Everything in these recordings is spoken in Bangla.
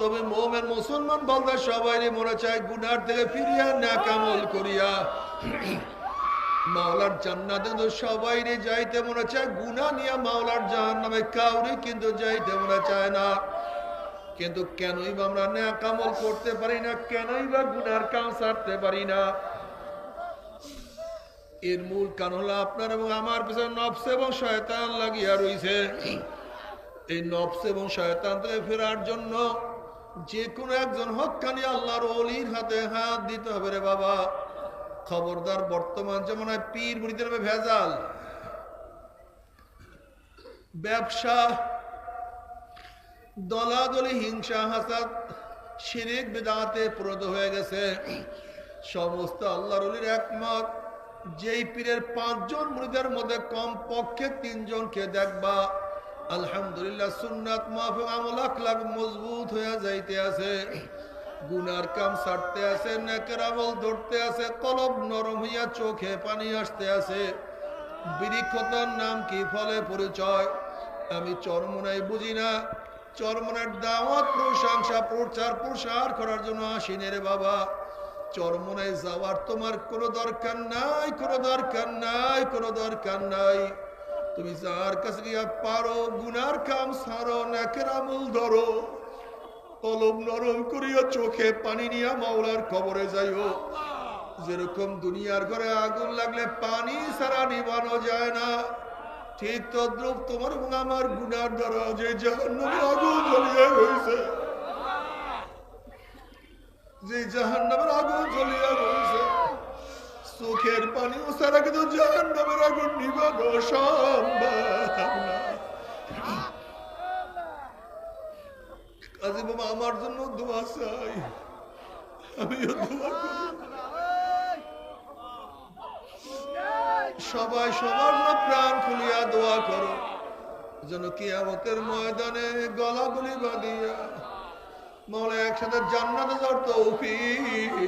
তবে মোমেন মুসলমান বলতে সবাই মনে চায় গুনার থেকে ফিরিয়া ন্যাকামল করিয়া। মাওলার জান্নাতে সবাই যাইতে মনে চায় গুনা নিয়ে মাওলার জাহান নামে কাউরি কিন্তু যাইতে মনে চায় না। কিন্তু কেনই বা আমরা ন্যাকামল করতে পারি না, কেনই বা গুনার কাম সারতে পারি না। এর মূল কারণ হলো আপনার এবং আমার পিছনে নফস এবং শয়তান লাগিয়া রইছে। এই নফস এবং শয়তান থেকে ফেরার জন্য যে কোনো একজন হকানি আল্লাহর অলির হাতে হাত দিতে হবে রে বাবা। খবরদার বর্তমান যেমন পীর মুড়িদের ভেজাল। ব্যবসা, দলাদলি, হিংসা, হাসাদ, শিরিক, বেদাতে প্রদ হয়ে গেছে। সমস্ত আল্লাহর অলির একমত, যেই পীরের পাঁচজন মুড়িদের মধ্যে কম পক্ষে তিনজনকে দেখবা। আলহামদুলিল্লাহ, সুন্নাত মাহফিক আমল আখলাক মজবুত হয়ে যাইতে আছে। গুনার কাম ছাড়তে আছে, নেকের আমল ধরতে আছে, কলব নরম হইয়া চোখে পানি আসতে আছে। বৃক্ষতার নাম কি? ফলে পরিচয়। আমি চরমনাই বুঝি না। চরমনের দাওয়াত, প্রশংসা, প্রচার প্রসার করার জন্য আসিনে রে বাবা। চরমনায় যাওয়ার তোমার কোনো দরকার নাই, কোনো দরকার নাই, কোনো দরকার নাই। তুমি যার কাছে গিয়া পারো, গুনার কাম সারো, নাকের আমল ধরো, কলম নরম করিয়া চোখে পানি নিয়া মাওলার কবরে যাইও। যেরকম দুনিয়ার ঘরে আগুন লাগলে পানি সারা নিবানো যায় না, ঠিক তদ্রুপ তোমার এবং আমার গুনার দ্বারা যে জাহান্নামে আগুন জ্বলিয়ে রয়েছে। যে জাহান্নামের আগুন জ্বলিয়ে রয়েছে, চোখের পানি ও সারা কিন্তু জাহান্নামের আগুন নিবানো সম্ভব না বাবা, আমার জন্য দোয়া চাই। আমিও দোয়া সবাই সবার প্রাণ খুলিয়া দোয়া করো। যেন কিয়ামতের ময়দানে গলা গুলি বাঁধিয়া মনে একসাথে জান্নাতে যাওয়ার তৌফিক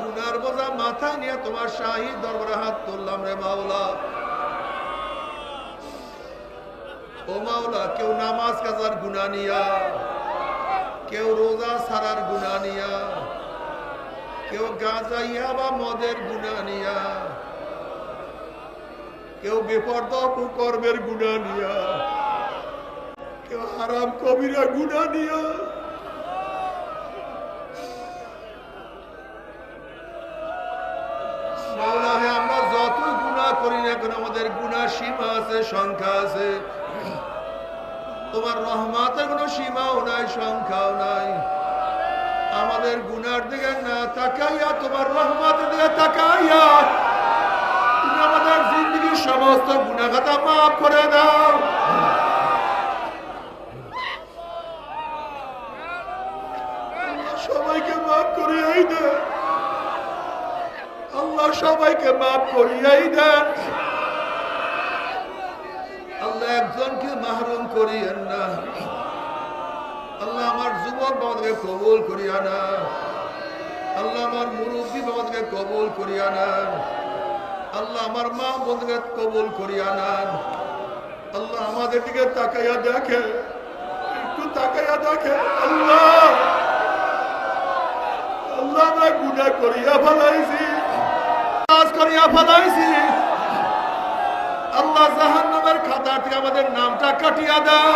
গুনার বোঝা মাথায় নিয়ে তোমার শাহী দরবারে হাত তুললাম রে মাওলা। ও মাওলা, কেউ নামাজ কাজার গুনা নিয়া, কেউ রোজা সারার গুনা নিয়া, কেউ গাঁজাইয়া বা মদের গুনা নিয়া, কেউ বেপর্দ কুকর্মের গুনা নিয়া, কেউ হারাম কবিরা গুনা নিয়া। করি না কেন আমাদের গুনাহ সীমা আছে, সংখ্যা আছে। তোমার রহমাতের কোনো সীমাও নাই, সংখ্যাও নাই। আমাদের গুনার দিকে না তাকাইয়া, তোমার রহমতের দিকে তাকাইয়া তুমি আমাদের জিন্দগির সমস্ত গুণাগাতা মাফ করে দাও। সবাইকে মাফ করিয়াই দেন আল্লাহ সবাইকে মাফ করিয়াই দেন। আল্লাহ একজনকে মাহরুম করিয়েন না। আল্লাহ আমার যুবক বাবাকে কবুল করিয়া না। আল্লাহ আমার মুরব্বী বাবাকে কবুল করিয়া না। আল্লাহ আমার মা বোনকে কবুল করিয়া না। আল্লাহ আমাদের দিকে তাকাইয়া দেখে, একটু তাকাইয়া দেখে, আল্লাহ! আল্লাহ আমরা গুণা করিয়া ফেলাইছি। করিয়া ফেলাইছি আল্লাহ জাহান্নামের খাতা থেকে আমাদের নামটা কাটিয়া দাও।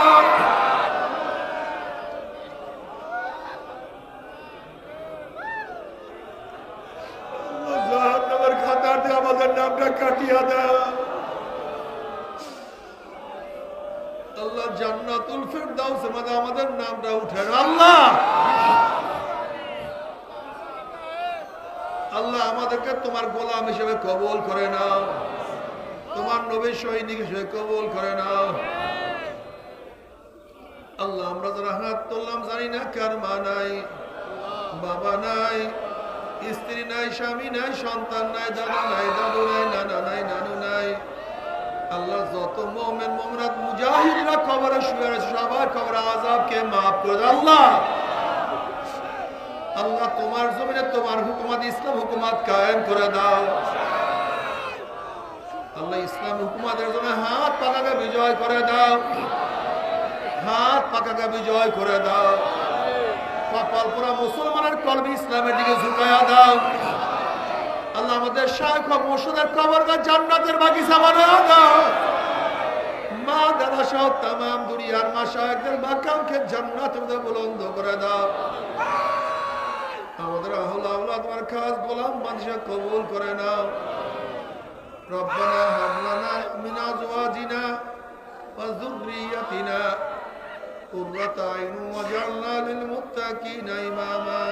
জাহান্নামের খাতা থেকে আমাদের নামটা কাটিয়া দাও। আল্লাহ আমাদের নামটা উঠে আল্লাহ! আল্লাহ আমাদেরকে তোমার গোলাম হিসেবে কবুল করে নাও। তোমার নবী সৈনিক হিসেবে কবুল করে নাও। আল্লাহ, আমরা যারা হাত তুললাম জানি না কার মা নাই, বাবা নাই, স্ত্রী নাই, স্বামী নাই, সন্তান নাই, দাদা নাই, দাদু নাই, নানা নাই, নানু নাই। আল্লাহ, যত মোমেন মোমরাত মুজাহিদরা কবরে শুয়ে আছে সবার কবরে আজাবকে মাফ করে আল্লাহ! আল্লাহ তোমার জমিনে তোমার হুকুমাত, ইসলাম হুকুমাত কায়েম করে দাও। আল্লাহ ইসলাম হুকুমাতের জন্য হাত পাকাকে বিজয় করে দাও। হাত পাকাকে বিজয় করে দাও। কপাল পুরা মুসলমানের কলবি ইসলামের দিকে ঝুঁকায়া দাও। আল্লাহ আমাদের শাখ মসুদের কবরকে জান্নাতের বাগিচা বানায় দাও। মা, দাদা সহ তাম দুনিয়ার মা শাহেকদের বাক্যাংকে জান্নাতের মধ্যে বুলন্দ করে দাও। আমাদের আহলা আহলা তোমার খাস গোলাম মানুষের কবুল করে নাও ربنا هب لنا من ازواجنا وذريتنا قرة عين واجعلنا للمتقين اماما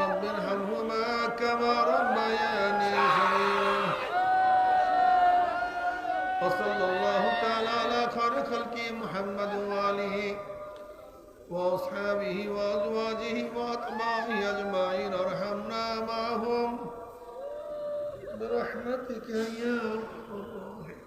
رب ارحمهما كما ربياني صغيرا وصلى الله تعالى على خير خلقه محمد وآله وأصحابه وأزواجه وأتباعه أجمعين. ارحمنا معهم. برحمتك يا الراحمين.